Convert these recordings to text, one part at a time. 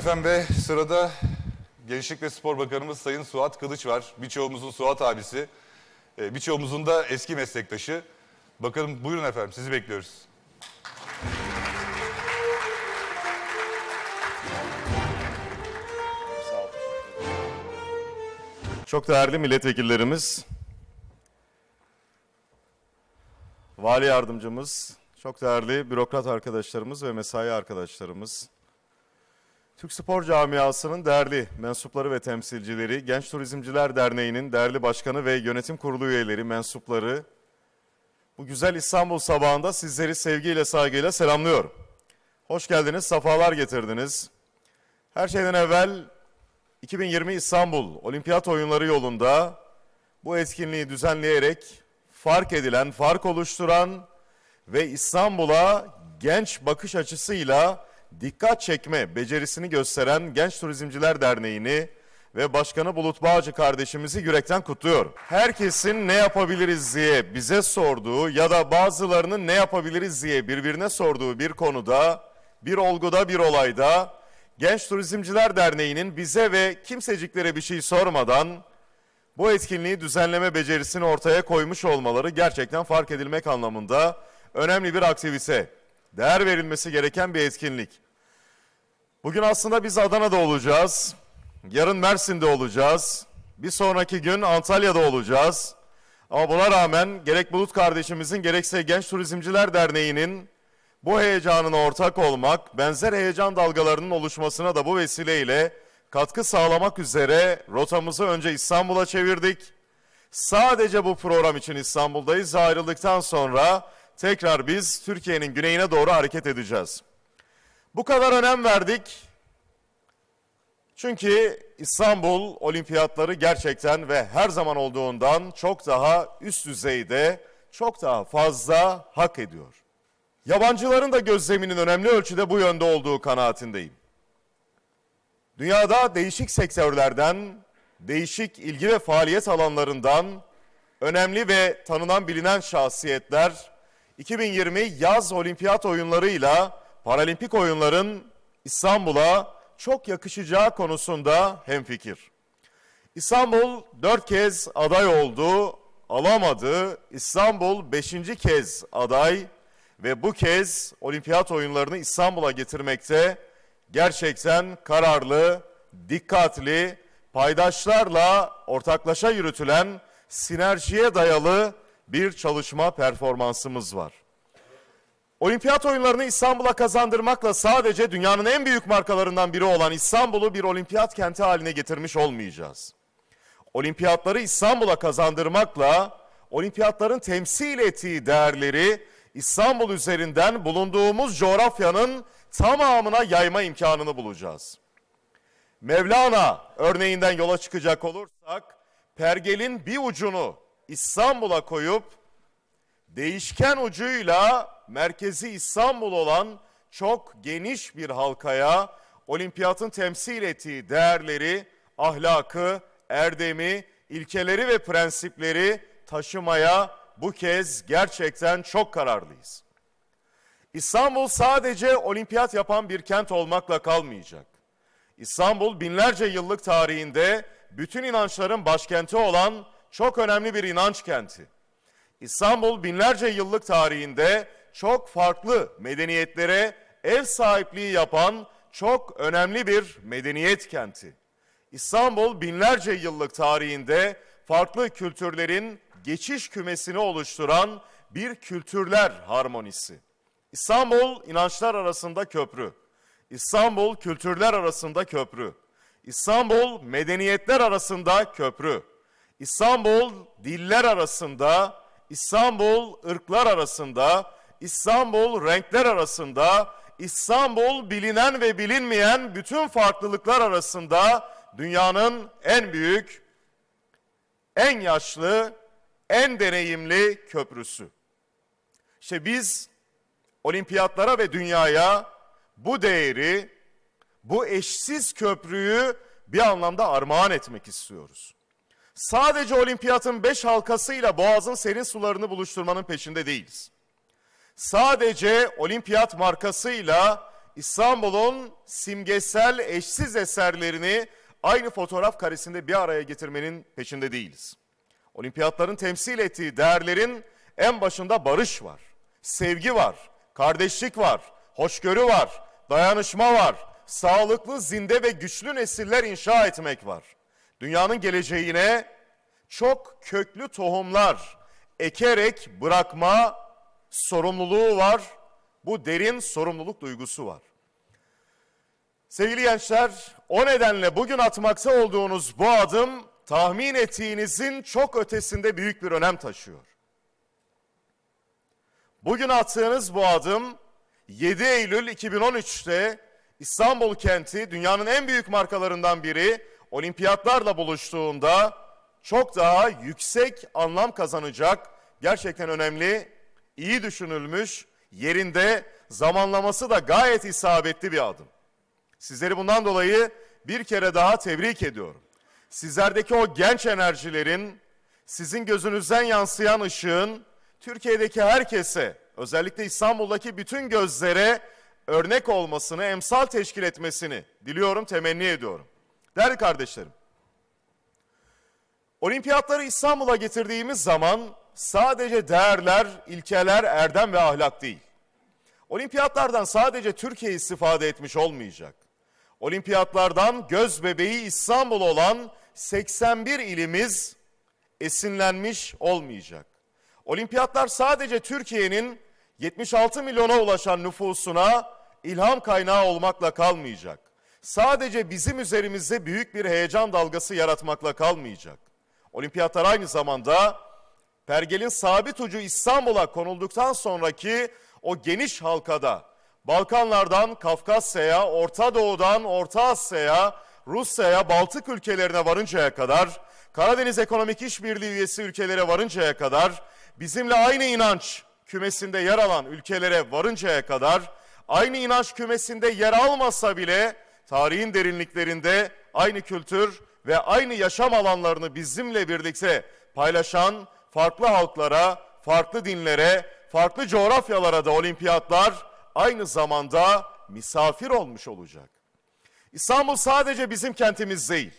Efendim ve sırada Gençlik ve Spor Bakanımız Sayın Suat Kılıç var. Birçoğumuzun Suat abisi, e, birçoğumuzun da eski meslektaşı. Bakalım buyurun efendim sizi bekliyoruz. Çok değerli milletvekillerimiz, vali yardımcımız, çok değerli bürokrat arkadaşlarımız ve mesai arkadaşlarımız, Türk Spor Camiası'nın değerli mensupları ve temsilcileri, Genç Turizmciler Derneği'nin değerli başkanı ve yönetim kurulu üyeleri, mensupları, bu güzel İstanbul sabahında sizleri sevgiyle, saygıyla selamlıyorum. Hoş geldiniz, safalar getirdiniz. Her şeyden evvel 2020 İstanbul Olimpiyat Oyunları yolunda bu etkinliği düzenleyerek fark edilen, fark oluşturan ve İstanbul'a genç bakış açısıyla dikkat çekme becerisini gösteren Genç Turizmciler Derneği'ni ve Başkanı Bulut Bağcı kardeşimizi yürekten kutluyorum. Herkesin ne yapabiliriz diye bize sorduğu ya da bazılarının ne yapabiliriz diye birbirine sorduğu bir konuda, bir olguda, bir olayda Genç Turizmciler Derneği'nin bize ve kimseciklere bir şey sormadan bu etkinliği düzenleme becerisini ortaya koymuş olmaları gerçekten fark edilmek anlamında önemli bir aktivite. Değer verilmesi gereken bir etkinlik. Bugün aslında biz Adana'da olacağız. Yarın Mersin'de olacağız. Bir sonraki gün Antalya'da olacağız. Ama buna rağmen gerek Bulut kardeşimizin gerekse Genç Turizmciler Derneği'nin bu heyecanına ortak olmak, benzer heyecan dalgalarının oluşmasına da bu vesileyle katkı sağlamak üzere rotamızı önce İstanbul'a çevirdik. Sadece bu program için İstanbul'dayız. Ayrıldıktan sonra tekrar biz Türkiye'nin güneyine doğru hareket edeceğiz. Bu kadar önem verdik. Çünkü İstanbul olimpiyatları gerçekten ve her zaman olduğundan çok daha üst düzeyde, çok daha fazla hak ediyor. Yabancıların da gözleminin önemli ölçüde bu yönde olduğu kanaatindeyim. Dünyada değişik sektörlerden, değişik ilgi ve faaliyet alanlarından önemli ve tanınan bilinen şahsiyetler 2020 yaz olimpiyat oyunlarıyla paralimpik oyunların İstanbul'a çok yakışacağı konusunda hemfikir. İstanbul dört kez aday oldu, alamadı. İstanbul beşinci kez aday ve bu kez olimpiyat oyunlarını İstanbul'a getirmekte gerçekten kararlı, dikkatli, paydaşlarla ortaklaşa yürütülen sinerjiye dayalı bir çalışma performansımız var. Olimpiyat oyunlarını İstanbul'a kazandırmakla sadece dünyanın en büyük markalarından biri olan İstanbul'u bir olimpiyat kenti haline getirmiş olmayacağız. Olimpiyatları İstanbul'a kazandırmakla olimpiyatların temsil ettiği değerleri İstanbul üzerinden bulunduğumuz coğrafyanın tamamına yayma imkanını bulacağız. Mevlana örneğinden yola çıkacak olursak, pergelin bir ucunu İstanbul'a koyup, değişken ucuyla merkezi İstanbul olan çok geniş bir halkaya olimpiyatın temsil ettiği değerleri, ahlakı, erdemi, ilkeleri ve prensipleri taşımaya bu kez gerçekten çok kararlıyız. İstanbul sadece olimpiyat yapan bir kent olmakla kalmayacak. İstanbul binlerce yıllık tarihinde bütün inançların başkenti olan çok önemli bir inanç kenti. İstanbul binlerce yıllık tarihinde çok farklı medeniyetlere ev sahipliği yapan çok önemli bir medeniyet kenti. İstanbul binlerce yıllık tarihinde farklı kültürlerin geçiş kümesini oluşturan bir kültürler harmonisi. İstanbul inançlar arasında köprü. İstanbul kültürler arasında köprü. İstanbul medeniyetler arasında köprü. İstanbul diller arasında, İstanbul ırklar arasında, İstanbul renkler arasında, İstanbul bilinen ve bilinmeyen bütün farklılıklar arasında dünyanın en büyük, en yaşlı, en deneyimli köprüsü. İşte biz olimpiyatlara ve dünyaya bu değeri, bu eşsiz köprüyü bir anlamda armağan etmek istiyoruz. Sadece olimpiyatın beş halkasıyla boğazın serin sularını buluşturmanın peşinde değiliz. Sadece olimpiyat markasıyla İstanbul'un simgesel eşsiz eserlerini aynı fotoğraf karesinde bir araya getirmenin peşinde değiliz. Olimpiyatların temsil ettiği değerlerin en başında barış var, sevgi var, kardeşlik var, hoşgörü var, dayanışma var, sağlıklı, zinde ve güçlü nesiller inşa etmek var. Dünyanın geleceğine çok köklü tohumlar ekerek bırakma sorumluluğu var. Bu derin sorumluluk duygusu var. Sevgili gençler, o nedenle bugün atmakta olduğunuz bu adım tahmin ettiğinizin çok ötesinde büyük bir önem taşıyor. Bugün attığınız bu adım 7 Eylül 2013'te İstanbul kenti dünyanın en büyük markalarından biri olimpiyatlarla buluştuğunda çok daha yüksek anlam kazanacak, gerçekten önemli, iyi düşünülmüş, yerinde, zamanlaması da gayet isabetli bir adım. Sizleri bundan dolayı bir kere daha tebrik ediyorum. Sizlerdeki o genç enerjilerin, sizin gözünüzden yansıyan ışığın Türkiye'deki herkese, özellikle İstanbul'daki bütün gözlere örnek olmasını, emsal teşkil etmesini diliyorum, temenni ediyorum. Değerli kardeşlerim, olimpiyatları İstanbul'a getirdiğimiz zaman sadece değerler, ilkeler, erdem ve ahlak değil. Olimpiyatlardan sadece Türkiye istifade etmiş olmayacak. Olimpiyatlardan göz bebeği İstanbul olan 81 ilimiz esinlenmiş olmayacak. Olimpiyatlar sadece Türkiye'nin 76 milyona ulaşan nüfusuna ilham kaynağı olmakla kalmayacak. Sadece bizim üzerimizde büyük bir heyecan dalgası yaratmakla kalmayacak. Olimpiyatlar aynı zamanda pergelin sabit ucu İstanbul'a konulduktan sonraki o geniş halkada Balkanlardan Kafkasya'ya, Orta Doğu'dan Orta Asya'ya, Rusya'ya, Baltık ülkelerine varıncaya kadar, Karadeniz Ekonomik İşbirliği üyesi ülkelere varıncaya kadar, bizimle aynı inanç kümesinde yer alan ülkelere varıncaya kadar, aynı inanç kümesinde yer almasa bile tarihin derinliklerinde aynı kültür ve aynı yaşam alanlarını bizimle birlikte paylaşan farklı halklara, farklı dinlere, farklı coğrafyalara da olimpiyatlar aynı zamanda misafir olmuş olacak. İstanbul sadece bizim kentimiz değil.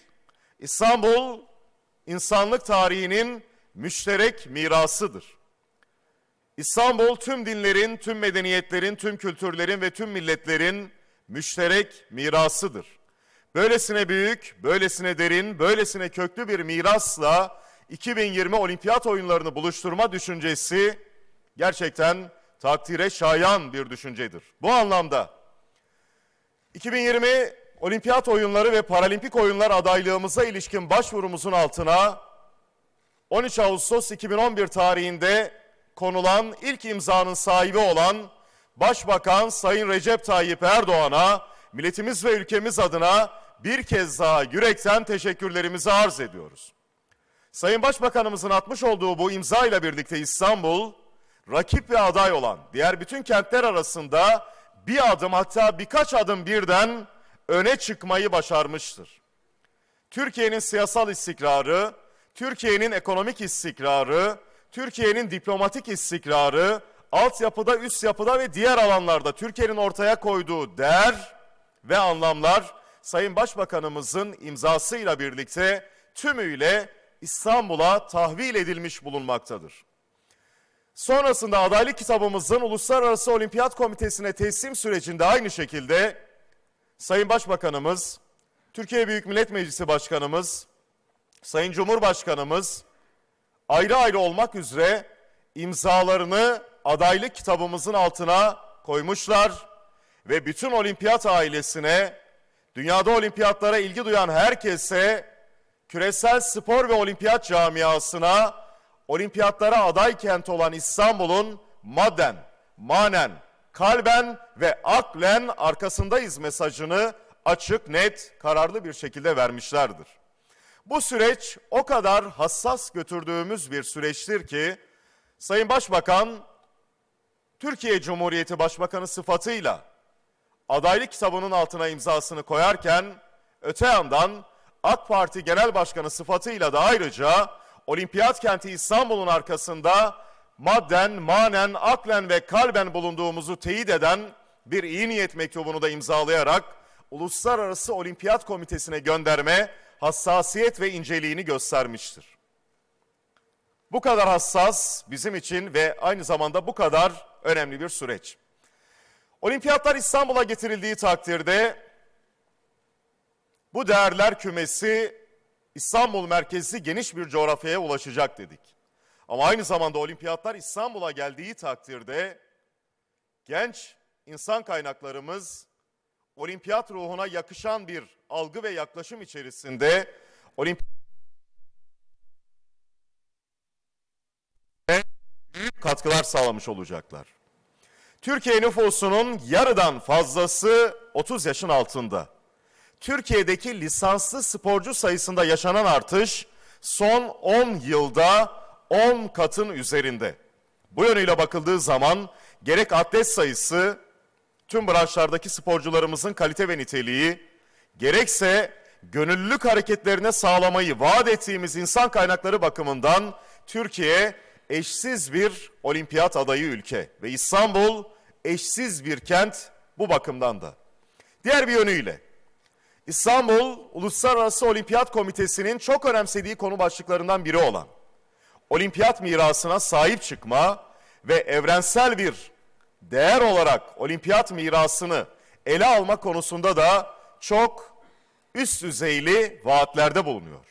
İstanbul insanlık tarihinin müşterek mirasıdır. İstanbul tüm dinlerin, tüm medeniyetlerin, tüm kültürlerin ve tüm milletlerin müşterek mirasıdır. Böylesine büyük, böylesine derin, böylesine köklü bir mirasla 2020 olimpiyat oyunlarını buluşturma düşüncesi gerçekten takdire şayan bir düşüncedir. Bu anlamda 2020 olimpiyat oyunları ve paralimpik oyunlar adaylığımıza ilişkin başvurumuzun altına 13 Ağustos 2011 tarihinde konulan ilk imzanın sahibi olan Başbakan Sayın Recep Tayyip Erdoğan'a milletimiz ve ülkemiz adına bir kez daha yürekten teşekkürlerimizi arz ediyoruz. Sayın Başbakanımızın atmış olduğu bu imza ile birlikte İstanbul, rakip ve aday olan diğer bütün kentler arasında bir adım hatta birkaç adım birden öne çıkmayı başarmıştır. Türkiye'nin siyasal istikrarı, Türkiye'nin ekonomik istikrarı, Türkiye'nin diplomatik istikrarı, altyapıda, üst yapıda ve diğer alanlarda Türkiye'nin ortaya koyduğu değer ve anlamlar Sayın Başbakanımızın imzasıyla birlikte tümüyle İstanbul'a tahvil edilmiş bulunmaktadır. Sonrasında adaylık kitabımızın Uluslararası Olimpiyat Komitesi'ne teslim sürecinde aynı şekilde Sayın Başbakanımız, Türkiye Büyük Millet Meclisi Başkanımız, Sayın Cumhurbaşkanımız ayrı ayrı olmak üzere imzalarını adaylık kitabımızın altına koymuşlar ve bütün olimpiyat ailesine, dünyada olimpiyatlara ilgi duyan herkese, küresel spor ve olimpiyat camiasına, olimpiyatlara aday kent olan İstanbul'un madden, manen, kalben ve aklen arkasındayız mesajını açık, net, kararlı bir şekilde vermişlerdir. Bu süreç o kadar hassas götürdüğümüz bir süreçtir ki Sayın Başbakan Türkiye Cumhuriyeti Başbakanı sıfatıyla adaylık kitabının altına imzasını koyarken öte yandan AK Parti Genel Başkanı sıfatıyla da ayrıca Olimpiyat kenti İstanbul'un arkasında madden, manen, aklen ve kalben bulunduğumuzu teyit eden bir iyi niyet mektubunu da imzalayarak Uluslararası Olimpiyat Komitesi'ne gönderme hassasiyet ve inceliğini göstermiştir. Bu kadar hassas bizim için ve aynı zamanda bu kadar önemli bir süreç. Olimpiyatlar İstanbul'a getirildiği takdirde bu değerler kümesi İstanbul merkezli geniş bir coğrafyaya ulaşacak dedik. Ama aynı zamanda olimpiyatlar İstanbul'a geldiği takdirde genç insan kaynaklarımız olimpiyat ruhuna yakışan bir algı ve yaklaşım içerisinde olimpiyat katkılar sağlamış olacaklar. Türkiye nüfusunun yarıdan fazlası 30 yaşın altında. Türkiye'deki lisanslı sporcu sayısında yaşanan artış son 10 yılda 10 katın üzerinde. Bu yönüyle bakıldığı zaman gerek atlet sayısı, tüm branşlardaki sporcularımızın kalite ve niteliği, gerekse gönüllülük hareketlerine sağlamayı vaat ettiğimiz insan kaynakları bakımından Türkiye eşsiz bir olimpiyat adayı ülke ve İstanbul eşsiz bir kent bu bakımdan da. Diğer bir yönüyle İstanbul Uluslararası Olimpiyat Komitesi'nin çok önemsediği konu başlıklarından biri olan olimpiyat mirasına sahip çıkma ve evrensel bir değer olarak olimpiyat mirasını ele alma konusunda da çok üst düzeyli vaatlerde bulunuyor.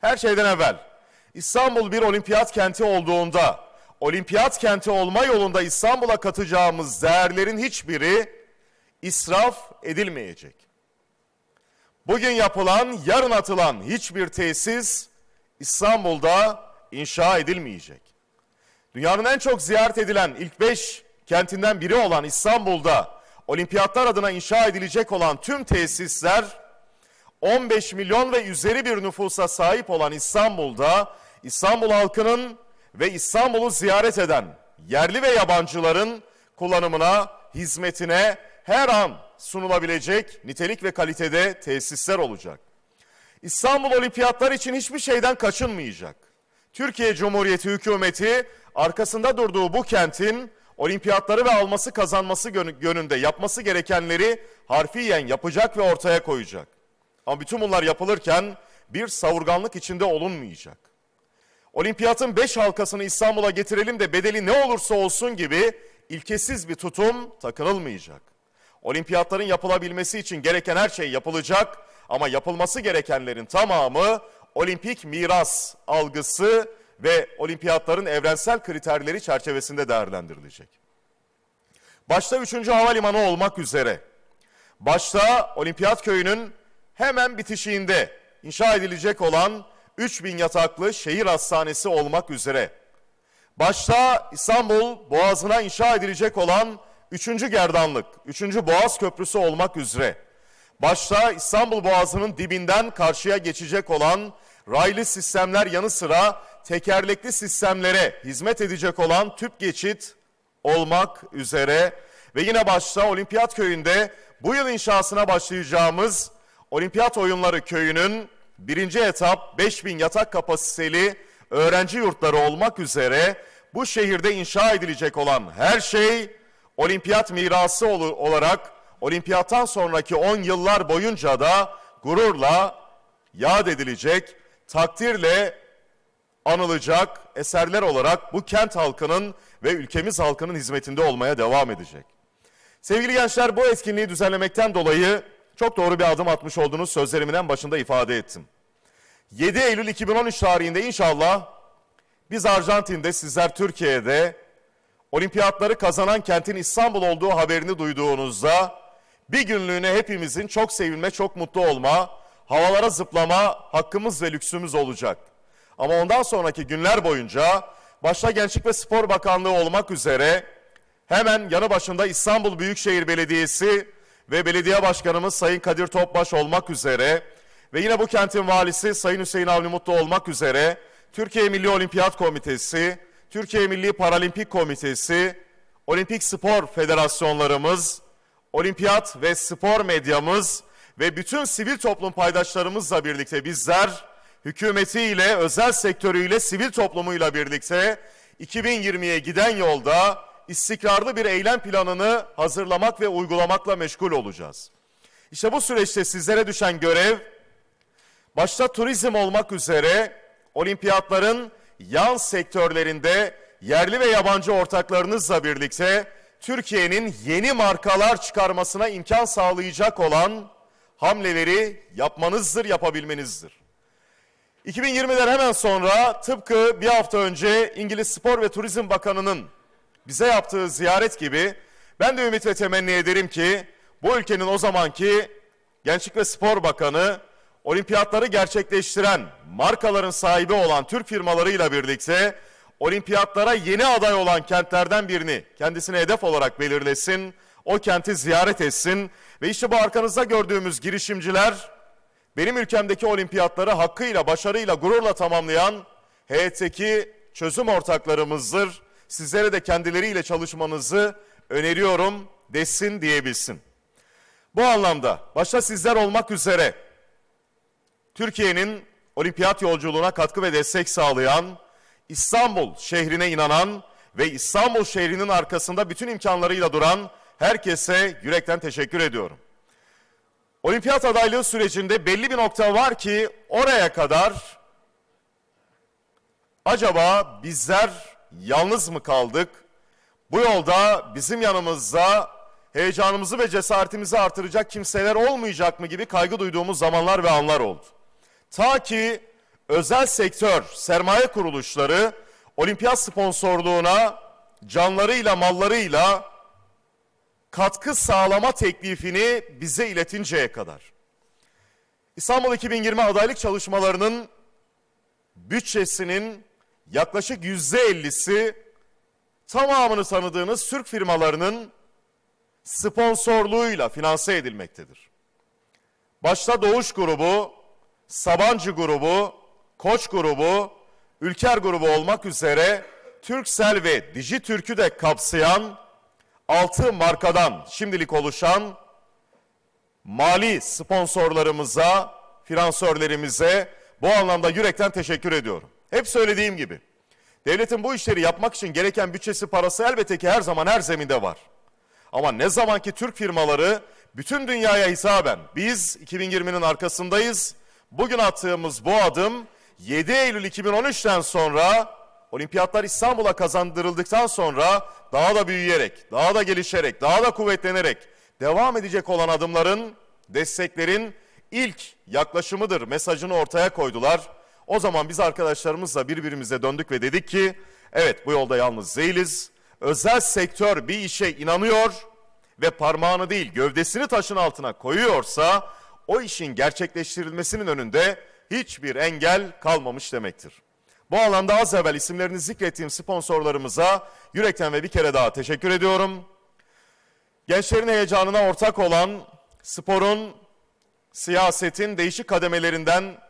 Her şeyden evvel İstanbul bir olimpiyat kenti olduğunda olimpiyat kenti olma yolunda İstanbul'a katacağımız değerlerin hiçbiri israf edilmeyecek. Bugün yapılan, yarın atılan hiçbir tesis İstanbul'da inşa edilmeyecek. Dünyanın en çok ziyaret edilen ilk beş kentinden biri olan İstanbul'da olimpiyatlar adına inşa edilecek olan tüm tesisler 15 milyon ve üzeri bir nüfusa sahip olan İstanbul'da İstanbul halkının ve İstanbul'u ziyaret eden yerli ve yabancıların kullanımına, hizmetine her an sunulabilecek nitelik ve kalitede tesisler olacak. İstanbul Olimpiyatlar için hiçbir şeyden kaçınmayacak. Türkiye Cumhuriyeti hükümeti arkasında durduğu bu kentin olimpiyatları ve alması kazanması yönünde yapması gerekenleri harfiyen yapacak ve ortaya koyacak. Ama bütün bunlar yapılırken bir savurganlık içinde olunmayacak. Olimpiyatın beş halkasını İstanbul'a getirelim de bedeli ne olursa olsun gibi ilkesiz bir tutum takınılmayacak. Olimpiyatların yapılabilmesi için gereken her şey yapılacak ama yapılması gerekenlerin tamamı olimpik miras algısı ve olimpiyatların evrensel kriterleri çerçevesinde değerlendirilecek. Başta 3. Havalimanı olmak üzere, başta Olimpiyat Köyü'nün hemen bitişiğinde inşa edilecek olan 3000 yataklı şehir hastanesi olmak üzere, başta İstanbul Boğazı'na inşa edilecek olan 3. Gerdanlık, 3. Boğaz Köprüsü olmak üzere, başta İstanbul Boğazı'nın dibinden karşıya geçecek olan raylı sistemler yanı sıra tekerlekli sistemlere hizmet edecek olan tüp geçit olmak üzere ve yine başta Olimpiyat Köyü'nde bu yıl inşasına başlayacağımız Olimpiyat Oyunları Köyü'nün birinci etap 5000 yatak kapasiteli öğrenci yurtları olmak üzere bu şehirde inşa edilecek olan her şey olimpiyat mirası olarak olimpiyattan sonraki 10 yıllar boyunca da gururla yad edilecek, takdirle anılacak eserler olarak bu kent halkının ve ülkemiz halkının hizmetinde olmaya devam edecek. Sevgili gençler bu etkinliği düzenlemekten dolayı çok doğru bir adım atmış olduğunuz sözlerimin en başında ifade ettim. 7 Eylül 2013 tarihinde inşallah biz Arjantin'de sizler Türkiye'de olimpiyatları kazanan kentin İstanbul olduğu haberini duyduğunuzda bir günlüğüne hepimizin çok sevinme, çok mutlu olma, havalara zıplama hakkımız ve lüksümüz olacak. Ama ondan sonraki günler boyunca başta Gençlik ve Spor Bakanlığı olmak üzere hemen yanı başında İstanbul Büyükşehir Belediyesi ve belediye başkanımız Sayın Kadir Topbaş olmak üzere ve yine bu kentin valisi Sayın Hüseyin Avni Mutlu olmak üzere Türkiye Milli Olimpiyat Komitesi, Türkiye Milli Paralimpik Komitesi, Olimpik Spor Federasyonlarımız, olimpiyat ve spor medyamız ve bütün sivil toplum paydaşlarımızla birlikte bizler hükümetiyle, özel sektörüyle, sivil toplumuyla birlikte 2020'ye giden yolda istikrarlı bir eylem planını hazırlamak ve uygulamakla meşgul olacağız. İşte bu süreçte sizlere düşen görev başta turizm olmak üzere olimpiyatların yan sektörlerinde yerli ve yabancı ortaklarınızla birlikte Türkiye'nin yeni markalar çıkarmasına imkan sağlayacak olan hamleleri yapmanızdır, yapabilmenizdir. 2020'den hemen sonra tıpkı bir hafta önce İngiliz Spor ve Turizm Bakanı'nın bize yaptığı ziyaret gibi ben de ümit ve temenni ederim ki bu ülkenin o zamanki Gençlik ve Spor Bakanı olimpiyatları gerçekleştiren markaların sahibi olan Türk firmalarıyla birlikte olimpiyatlara yeni aday olan kentlerden birini kendisine hedef olarak belirlesin, o kenti ziyaret etsin ve işte bu arkanızda gördüğümüz girişimciler benim ülkemdeki olimpiyatları hakkıyla, başarıyla, gururla tamamlayan heyetteki çözüm ortaklarımızdır. Sizlere de kendileriyle çalışmanızı öneriyorum desin diyebilsin. Bu anlamda başta sizler olmak üzere Türkiye'nin olimpiyat yolculuğuna katkı ve destek sağlayan, İstanbul şehrine inanan ve İstanbul şehrinin arkasında bütün imkanlarıyla duran herkese yürekten teşekkür ediyorum. Olimpiyat adaylığı sürecinde belli bir nokta var ki oraya kadar acaba bizler yalnız mı kaldık? Bu yolda bizim yanımızda heyecanımızı ve cesaretimizi artıracak kimseler olmayacak mı gibi kaygı duyduğumuz zamanlar ve anlar oldu. Ta ki özel sektör, sermaye kuruluşları olimpiyat sponsorluğuna canlarıyla mallarıyla katkı sağlama teklifini bize iletinceye kadar. İstanbul 2020 adaylık çalışmalarının bütçesinin yaklaşık yüzde ellisi tamamını tanıdığınız Türk firmalarının sponsorluğuyla finanse edilmektedir. Başta Doğuş grubu, Sabancı grubu, Koç grubu, Ülker grubu olmak üzere Türksel ve Dijitürk'ü de kapsayan 6 markadan şimdilik oluşan mali sponsorlarımıza, finansörlerimize bu anlamda yürekten teşekkür ediyorum. Hep söylediğim gibi devletin bu işleri yapmak için gereken bütçesi parası elbette ki her zaman her zeminde var. Ama ne zaman ki Türk firmaları bütün dünyaya hisaben biz 2020'nin arkasındayız. Bugün attığımız bu adım 7 Eylül 2013'ten sonra olimpiyatlar İstanbul'a kazandırıldıktan sonra daha da büyüyerek, daha da gelişerek, daha da kuvvetlenerek devam edecek olan adımların, desteklerin ilk yaklaşımıdır mesajını ortaya koydular. O zaman biz arkadaşlarımızla birbirimize döndük ve dedik ki evet bu yolda yalnız değiliz. Özel sektör bir işe inanıyor ve parmağını değil gövdesini taşın altına koyuyorsa o işin gerçekleştirilmesinin önünde hiçbir engel kalmamış demektir. Bu alanda az evvel isimlerini zikrettiğim sponsorlarımıza yürekten ve bir kere daha teşekkür ediyorum. Gençlerin heyecanına ortak olan sporun, siyasetin değişik kademelerinden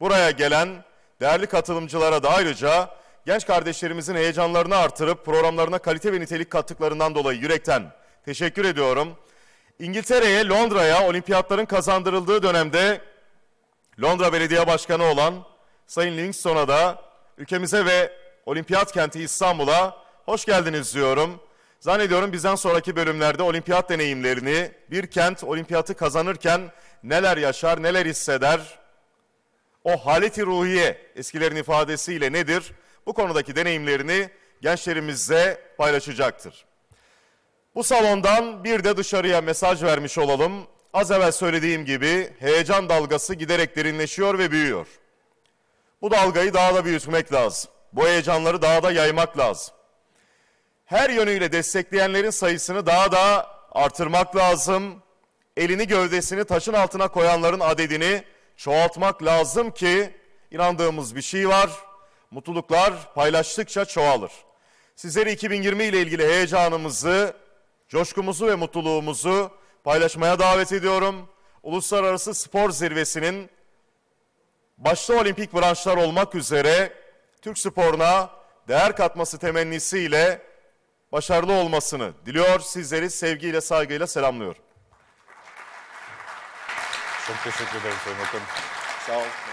buraya gelen değerli katılımcılara da ayrıca genç kardeşlerimizin heyecanlarını artırıp programlarına kalite ve nitelik kattıklarından dolayı yürekten teşekkür ediyorum. İngiltere'ye, Londra'ya olimpiyatların kazandırıldığı dönemde Londra Belediye Başkanı olan Sayın Livingstone'a da ülkemize ve olimpiyat kenti İstanbul'a hoş geldiniz diyorum. Zannediyorum bizden sonraki bölümlerde olimpiyat deneyimlerini, bir kent olimpiyatı kazanırken neler yaşar, neler hisseder, o haleti ruhiye eskilerin ifadesiyle nedir? Bu konudaki deneyimlerini gençlerimizle paylaşacaktır. Bu salondan bir de dışarıya mesaj vermiş olalım. Az evvel söylediğim gibi heyecan dalgası giderek derinleşiyor ve büyüyor. Bu dalgayı daha da büyütmek lazım. Bu heyecanları daha da yaymak lazım. Her yönüyle destekleyenlerin sayısını daha da artırmak lazım. Elini gövdesini taşın altına koyanların adedini çoğaltmak lazım ki inandığımız bir şey var. Mutluluklar paylaştıkça çoğalır. Sizleri 2020 ile ilgili heyecanımızı, coşkumuzu ve mutluluğumuzu paylaşmaya davet ediyorum. Uluslararası Spor Zirvesi'nin başta olimpik branşlar olmak üzere Türk sporuna değer katması temennisiyle başarılı olmasını diliyor. Sizleri sevgiyle, saygıyla selamlıyorum. Çok teşekkür ederim Sayın Bakanım. Sağ olun.